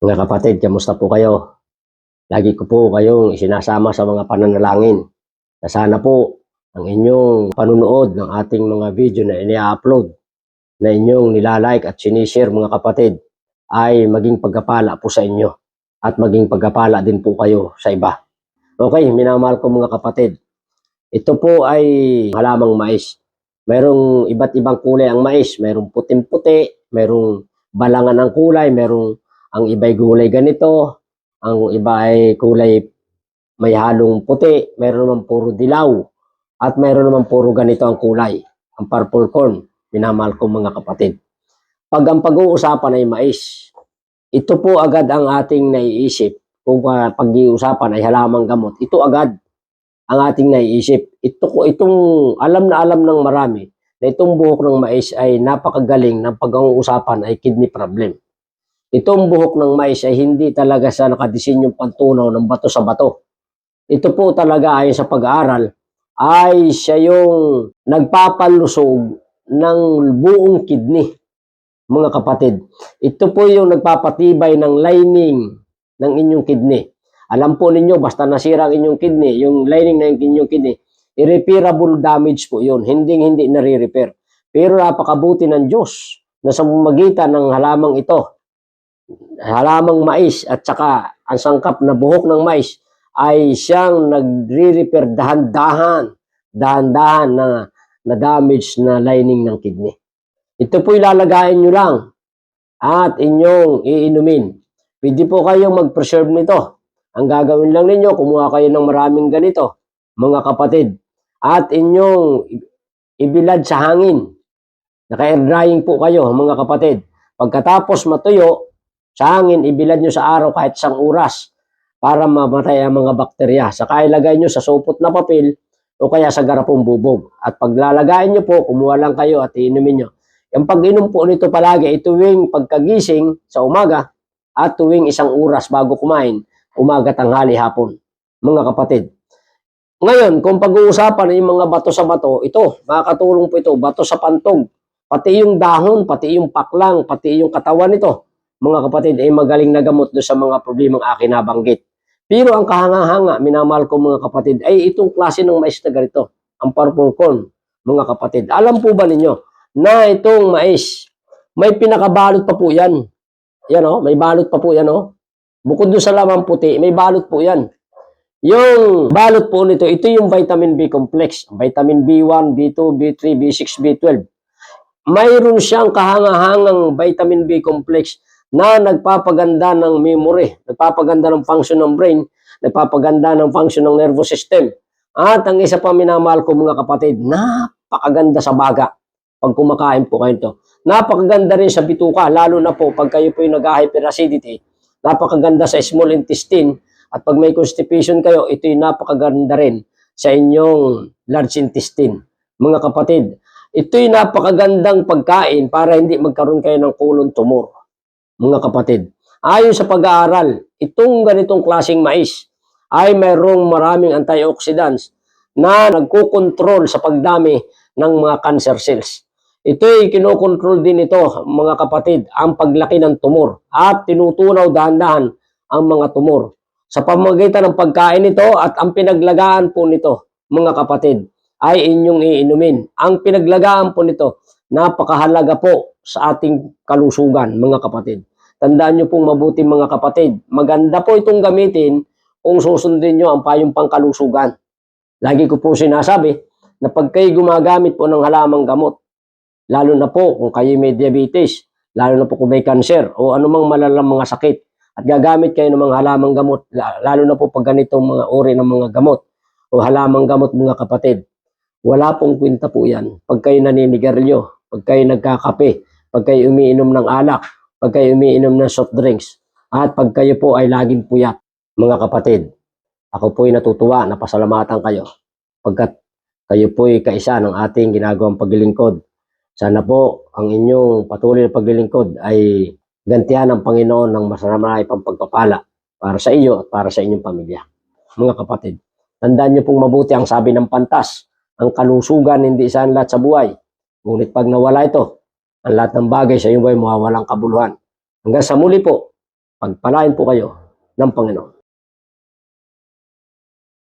Mga kapatid, kamusta po kayo? Lagi ko po kayong isinasama sa mga pananalangin. Na sana po ang inyong panunood ng ating mga video na ini-upload na inyong nilalike at sinishare mga kapatid ay maging pagkapala po sa inyo at maging pagkapala din po kayo sa iba. Okay, minamahal ko mga kapatid. Ito po ay halamang mais. Merong iba't ibang kulay ang mais. Merong puting-puti, merong balangan ng kulay, merong ang iba'y kulay ganito, ang iba ay kulay may halong puti, meron naman puro dilaw, at meron naman puro ganito ang kulay, ang purple corn, minamahal ko mga kapatid. Pag ang pag-uusapan ay mais, ito po agad ang ating naiisip. Kung pag-iusapan ay halamang gamot, ito agad ang ating naiisip. Ito ko itong alam na alam ng marami na itong buhok ng mais ay napakagaling ng pag-uusapan ay kidney problem. Itong buhok ng mais ay hindi talaga sa nakadisenyong pantunaw ng bato sa bato. Ito po talaga ayon sa pag-aaral ay siya yung nagpapalusog ng buong kidney, mga kapatid. Ito po yung nagpapatibay ng lining ng inyong kidney. Alam po ninyo, basta nasira ang inyong kidney, yung lining ng inyong kidney, irreparable damage po yun. Hindi hindi nare-repair. Pero napakabuti ng Diyos na sa magitan ng halamang ito, halamang mais at saka ang sangkap na buhok ng mais ay siyang nagre-repair dahan-dahan, dahan-dahan na, na damage na lining ng kidney. Ito po ilalagayin nyo lang at inyong iinumin. Pwede po kayong mag-preserve nito. Ang gagawin lang ninyo, kumuha kayo ng maraming ganito, mga kapatid. At inyong ibilad sa hangin. Naka-air drying po kayo, mga kapatid. Pagkatapos matuyo, sa hangin, ibilad nyo sa araw kahit isang oras para mamatay ang mga bakterya. Saka ilagay nyo sa supot na papel o kaya sa garapong bubog. At paglalagayin nyo po, kumuha lang kayo at iinumin nyo. Yung pag-inom po nito palagi, ituwing pagkagising sa umaga at tuwing isang oras bago kumain, umaga, tanghali, hapon. Mga kapatid. Ngayon, kung pag-uusapan yung mga bato sa bato, ito, makakatulong po ito, bato sa pantog. Pati yung dahon, pati yung paklang, pati yung katawan nito, mga kapatid, ay magaling na gamot doon sa mga problemang akin nabanggit. Pero ang kahanga-hanga, minamahal ko mga kapatid, ay itong klase ng mais na ganito, ang purple corn, mga kapatid. Alam po ba ninyo na itong mais, may pinakabalot pa po yan. Yan o, may balot pa po yan o. Bukod doon sa lamang puti, may balot po yan. Yung balot po nito, ito yung vitamin B complex. Vitamin B1, B2, B3, B6, B12. Mayroon siyang kahangahangang vitamin B complex na nagpapaganda ng memory, nagpapaganda ng function ng brain, nagpapaganda ng function ng nervous system. At ang isa pa minamahal ko mga kapatid, napakaganda sa baga pag kumakain po kayo ito. Napakaganda rin sa bituka, lalo na po pag kayo po yung nag-hyperacidity. Napakaganda sa small intestine. At pag may constipation kayo, ito yung napakaganda rin sa inyong large intestine. Mga kapatid, ito yung napakagandang pagkain para hindi magkaroon kayo ng colon tumor mga kapatid. Ayon sa pag-aaral, itong ganitong klaseng mais ay mayroong maraming antioxidants na nagkukontrol sa pagdami ng mga cancer cells. Ito ay kinokontrol din ito, mga kapatid, ang paglaki ng tumor at tinutunaw dahan-dahan ang mga tumor. Sa pamamagitan ng pagkain nito at ang pinaglagaan po nito, mga kapatid, ay inyong iinumin. Ang pinaglagaan po nito, napakahalaga po sa ating kalusugan, mga kapatid. Tandaan nyo pong mabuti mga kapatid. Maganda po itong gamitin kung susundin nyo ang payong pangkalusugan. Lagi ko po sinasabi na pag kayo gumagamit po ng halamang gamot, lalo na po kung kayo may diabetes, lalo na po kung may cancer o anumang malalang mga sakit, at gagamit kayo ng mga halamang gamot, lalo na po pag ganitong mga uri ng mga gamot o halamang gamot mga kapatid, wala pong kwenta po yan. Pag kayo naninigarilyo, pag kayo nagkakape, pag kayo umiinom ng alak, pag kayo umiinom ng soft drinks, at pag kayo po ay laging puyat, mga kapatid, ako po ay natutuwa na pasalamatan kayo pagkat kayo po ay kaisa ng ating ginagawang paglilingkod. Sana po ang inyong patuloy na paglilingkod ay gantihan ng Panginoon ng masaramay pang pagpapala para sa iyo at para sa inyong pamilya. Mga kapatid, tandaan niyo pong mabuti ang sabi ng pantas, ang kalusugan hindi isang lahat sa buhay. Ngunit pag nawala ito, ang lahat ng bagay sa iyo ay mawawalang kabuluhan. Hanggang sa muli po, Pagpalain po kayo ng Panginoon.